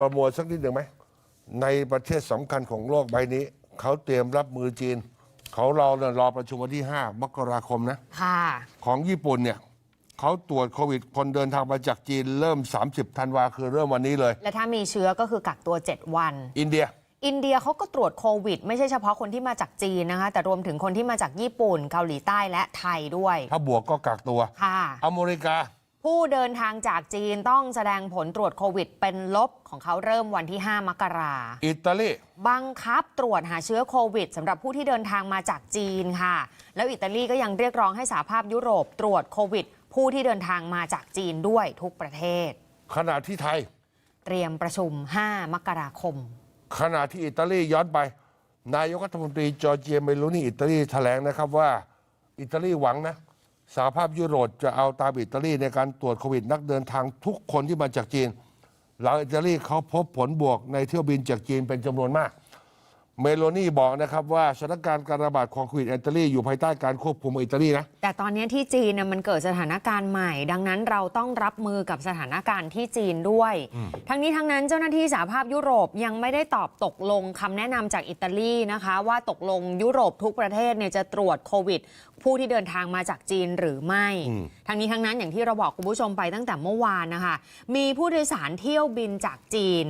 ประมวลสักนิดหนึ่งไหม ในประเทศสำคัญของโลกใบนี้ เขาเตรียมรับมือจีน เขารอเนี่ยรอประชุมวันที่ 5 มกราคมนะ ค่ะ ของญี่ปุ่นเนี่ยเขาตรวจโควิด คนเดินทางมาจากจีนเริ่ม 30ธันวาคือเริ่มวันนี้เลย และถ้ามีเชื้อก็คือกักตัว 7 วัน อินเดีย อินเดียเขาก็ตรวจโควิด ไม่ใช่เฉพาะคนที่มาจากจีนนะคะ แต่รวมถึงคนที่มาจากญี่ปุ่น เกาหลีใต้และไทยด้วย ถ้าบวกก็กักตัว ค่ะ อเมริกา ผู้เดินทางจากจีนต้องแสดงผลตรวจโควิด เป็นลบของเขาเริ่มวันที่ 5 มกราอิตาลีบังคับตรวจหาเชื้อโควิดสำหรับผู้ที่เดินทางมาจากจีนค่ะ แล้วอิตาลีก็ยังเรียกร้องให้สหภาพยุโรปตรวจโควิด ผู้ที่เดินทางมาจากจีนด้วยทุกประเทศ ขณะที่ไทย เตรียมประชุม 5 มกราคม ขณะที่อิตาลีย้อนไป นายกรัฐมนตรีจอร์เจียเมโลนีอิตาลีแถลงนะครับว่า อิตาลีหวังนะ สหภาพยุโรปจะเอาตามอิตาลีในการตรวจโควิดนักเดินทางทุกคนที่มาจากจีน หลังอิตาลีเขาพบผลบวกในเที่ยวบินจากจีนเป็นจำนวนมาก เมโลนีบอกนะครับว่าสถานการณ์การระบาดของโควิดอิตาลีอยู่ภายใต้การควบคุมของอิตาลีนะ แต่ตอนนี้ที่จีนเนี่ยมันเกิดสถานการณ์ใหม่ ดังนั้นเราต้องรับมือกับสถานการณ์ที่จีนด้วย ทั้งนี้ทั้งนั้นเจ้าหน้าที่สหภาพยุโรปยังไม่ได้ตอบตกลงคำแนะนำจากอิตาลีนะคะ ว่าตกลงยุโรปทุกประเทศเนี่ยจะตรวจโควิด ผู้ที่เดินทางมาจากจีนหรือไม่ ทั้งนี้ทั้งนั้นอย่างที่เราบอกคุณผู้ชมไปตั้งแต่เมื่อวานนะคะ มีผู้โดยสารเที่ยวบินจากจีน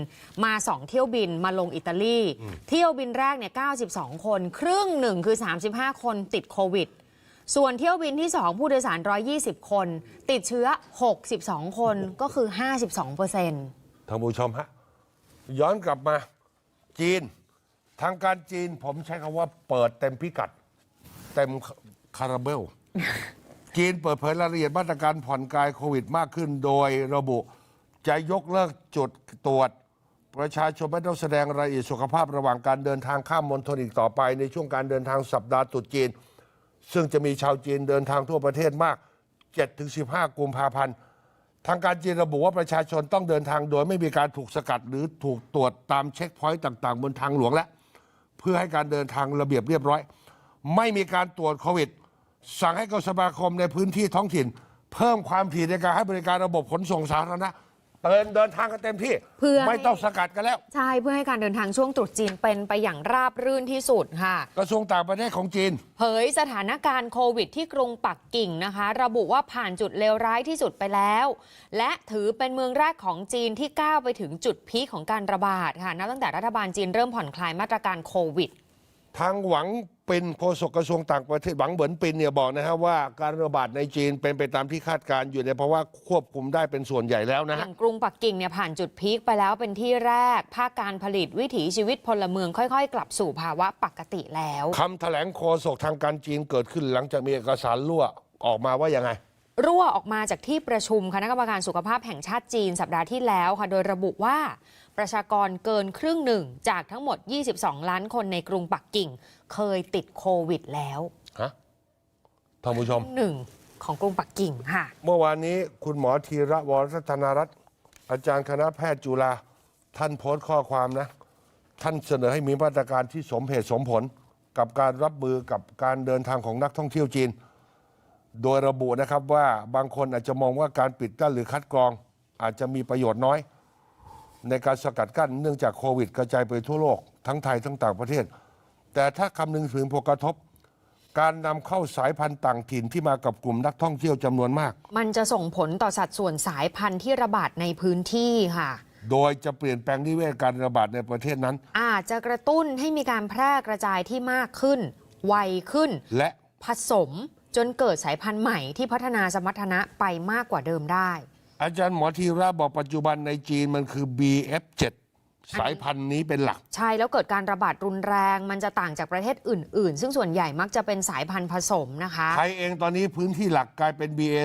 มา 2 เที่ยวบินมาลงอิตาลี เที่ยวบินแรกเนี่ย 92 คน ครึ่งหนึ่งคือ 35 คนติดโควิด ส่วนเที่ยวบินที่ 2 ผู้โดยสาร 120 คน ติดเชื้อ 62 คนก็คือ 52เปอร์เซ็นต์ท่านผู้ชมฮะย้อนกลับมาจีน ทางการจีนผมใช้คำว่าเปิดเต็มพิกัดเต็ม คาราเบลจีนเปิดเผยรายละเอียดมาตรการผ่อนคลายโควิดมากขึ้น โดยระบุจะยกเลิกจุดตรวจ ประชาชนไม่ต้องแสดงรายละเอียดสุขภาพระหว่างการเดินทางข้ามมณฑลอีกต่อไป ในช่วงการเดินทางสัปดาห์ตรุษจีน ซึ่งจะมีชาวจีนเดินทางทั่วประเทศมาก 7-15 กุมภาพันธ์ทางการจีนระบุว่าประชาชนต้องเดินทางโดยไม่มีการถูกสกัดหรือถูกตรวจตามเช็คพอยต์ต่าง ๆ บนทางหลวงและ เพื่อให้การเดินทางระเบียบเรียบร้อย ไม่มีการตรวจโควิด สั่งให้กสมาคมในพื้นที่ท้องถิ่น เพิ่มความถี่ในการให้บริการระบบขนส่งสาธารณะเดินเดินทางกันเต็มที่เพื่อให้ไม่ต้องสกัดกันแล้ว ใช่เพื่อให้การเดินทางช่วงตรุษจีนเป็นไปอย่างราบรื่นที่สุดค่ะ กระทรวงต่างประเทศของจีน เผยสถานการณ์โควิดที่กรุงปักกิ่งนะคะ ระบุว่าผ่านจุดเลวร้ายที่สุดไปแล้ว และถือเป็นเมืองแรกของจีนที่ก้าวไปถึงจุดพีคของการระบาดค่ะนับตั้งแต่รัฐบาลจีนเริ่มผ่อนคลายมาตรการโควิด ทางหวังเป็นโฆษกกระทรวงต่างประเทศหวังเหมือนปินเนี่ยบอกนะครับว่าการระบาดในจีนเป็นไปตามที่คาดการณ์อยู่ในภาวะควบคุมได้เป็นส่วนใหญ่แล้วนะอฮะย่างกรุงปักกิ่งเนี่ยผ่านจุดพีคไปแล้วเป็นที่แรก ภาคการผลิตวิถีชีวิตพลเมืองค่อยๆ กลับสู่ภาวะปกติแล้วคำแถลงโฆษกทางการจีนเกิดขึ้นหลังจากมีเอกสารรั่วออกมาว่ายังไงรั่วออกมาจากที่ประชุมคณะกรรมการสุขภาพแห่งชาติจีนสัปดาห์ที่แล้วค่ะ โดยระบุว่า ประชากรเกินครึ่งหนึ่งจากทั้งหมด 22 ล้านคนในกรุงปักกิ่ง เคยติดโควิดแล้วฮะท่านผู้ชมหนึ่งของกรุงปักกิ่งค่ะ เมื่อวานนี้คุณหมอธีระวรรัตนารัตน์อาจารย์คณะแพทย์จุฬาท่านโพสต์ข้อความนะ ท่านเสนอให้มีมาตรการที่สมเหตุสมผลกับการรับมือกับการเดินทางของนักท่องเที่ยวจีน โดยระบุนะครับว่าบางคนอาจจะมองว่าการปิดกั้นหรือคัดกรองอาจจะมีประโยชน์น้อย ในการสกัดกั้นเนื่องจากโควิด กระจายไปทั่วโลกทั้งไทยทั้งต่างประเทศ แต่ถ้าคำนึงถึงผลกระทบ การนำเข้าสายพันธุ์ต่างถิ่นที่มากับกลุ่มนักท่องเที่ยวจำนวนมาก มันจะส่งผลต่อสัดส่วนสายพันธุ์ที่ระบาดในพื้นที่ค่ะ โดยจะเปลี่ยนแปลงนิเวศการระบาดในประเทศนั้น อาจจะกระตุ้นให้มีการแพร่กระจายที่มากขึ้น ไวขึ้น และผสมจนเกิดสายพันธุ์ใหม่ที่พัฒนาสมรรถนะไปมากกว่าเดิมได้ อาจารย์หมอธีระบอกปัจจุบันในจีนมันคือ BF7 สายพันธุ์นี้เป็นหลัก ใช่แล้วเกิดการระบาดรุนแรง มันจะต่างจากประเทศอื่น ๆ ซึ่งส่วนใหญ่มักจะเป็นสายพันธุ์ผสมนะคะไทยเองตอนนี้พื้นที่หลักกลายเป็น BA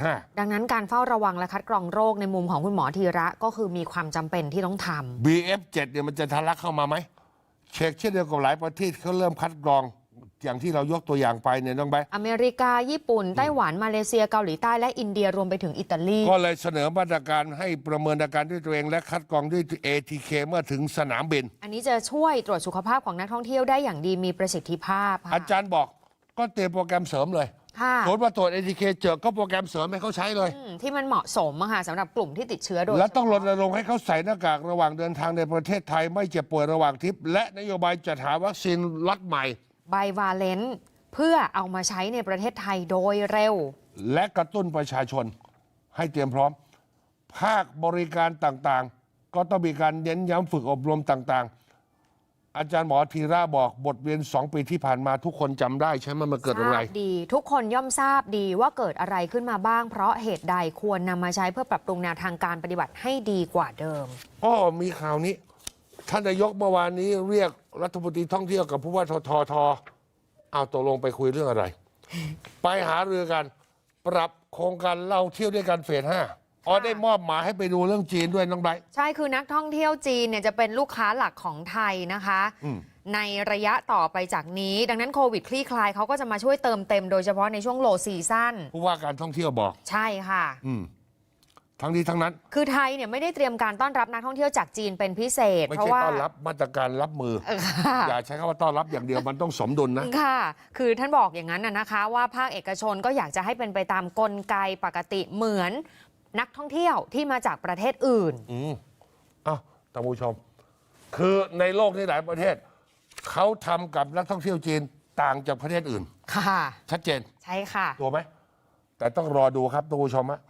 2.75 ดังนั้นการเฝ้าระวังและคัดกรองโรคในมุมของคุณหมอธีระก็คือมีความจำเป็นที่ต้องทำ BF7 เนี่ยมันจะทะลักเข้ามาไหมเช็คเช่นเดียวกับหลายประเทศเขาเริ่มคัดกรอง อย่างที่เรายกตัวอย่างไปเนี่ยน้องใบร์ทอเมริกา ญี่ปุ่น ไต้หวัน มาเลเซีย เกาหลีใต้ และอินเดียรวมไปถึงอิตาลี ก็เลยเสนอมาตรการให้ประเมินอาการด้วยตัวเองและคัดกรองด้วย ATK เมื่อถึงสนามบิน อันนี้จะช่วยตรวจสุขภาพของนักท่องเที่ยวได้อย่างดีมีประสิทธิภาพค่ะอาจารย์บอกก็เตรียมโปรแกรมเสริมเลยค่ะผลมาตรวจเอทีเคเจอก็โปรแกรมเสริมให้เขาใช้เลยอืมที่มันเหมาะสมอะค่ะสำหรับกลุ่มที่ติดเชื้อโดย และต้องรณรงค์ให้เขาใส่หน้ากากระหว่างเดินทางในประเทศไทยไม่เจ็บป่วยระหว่างทริป และนโยบายจัดหาวัคซีนล็อตใหม่ ไบวาเลนต์เพื่อเอามาใช้ในประเทศไทยโดยเร็ว และกระตุ้นประชาชนให้เตรียมพร้อม ภาคบริการต่างๆ ก็ต้องมีการเน้นย้ำฝึกอบรมต่างๆ อาจารย์หมอธีระบอกบทเรียนสองปีที่ผ่านมาทุกคนจำได้ใช่ไหมมันเกิดอะไร ทราบดีทุกคนย่อมทราบดีว่าเกิดอะไรขึ้นมาบ้าง เพราะเหตุใดควรนำมาใช้เพื่อปรับปรุงแนวทางการปฏิบัติให้ดีกว่าเดิมอ๋อมีข่าวนี้ ท่านนายกเมื่อวานนี้เรียก รัฐมนตรีท่องเที่ยวกับผู้ว่าทททเอาตกลงไปคุยเรื่องอะไร ไปหารือกัน ปรับโครงการเล่าเที่ยวด้วยกันเฟสห้าอ๋อได้มอบหมายให้ไปดูเรื่องจีนด้วยน้องไบร์ทใช่คือนักท่องเที่ยวจีนเนี่ยจะเป็นลูกค้าหลักของไทยนะคะอืมในระยะต่อไปจากนี้ ดังนั้นโควิดคลี่คลายเขาก็จะมาช่วยเติมเต็มโดยเฉพาะในช่วงโลซีซั่นผู้ว่าการท่องเที่ยวบอก ใช่ค่ะ อืม ทั้งนี้ทั้งนั้น คือไทยเนี่ยไม่ได้เตรียมการต้อนรับนักท่องเที่ยวจากจีนเป็นพิเศษ ไม่เพราะใช่ว่า ต้อนรับมาตรการรับมือเออค่ะ อย่าใช้คำว่าต้อนรับอย่างเดียวมันต้องสมดุลนะ ค่ะ คือท่านบอกอย่างนั้นนะนะคะว่าภาคเอกชนก็อยากจะให้เป็นไปตามกลไกปกติเหมือน นักท่องเที่ยวที่มาจากประเทศอื่น อืมอ้าวท่านผู้ชม คือในโลกที่หลายประเทศ เขาทำกับนักท่องเที่ยวจีนต่างจากประเทศอื่น ค่ะ ชัดเจน ใช่ค่ะ ตัวไหม แต่ต้องรอดูครับท่านผู้ชมฮะ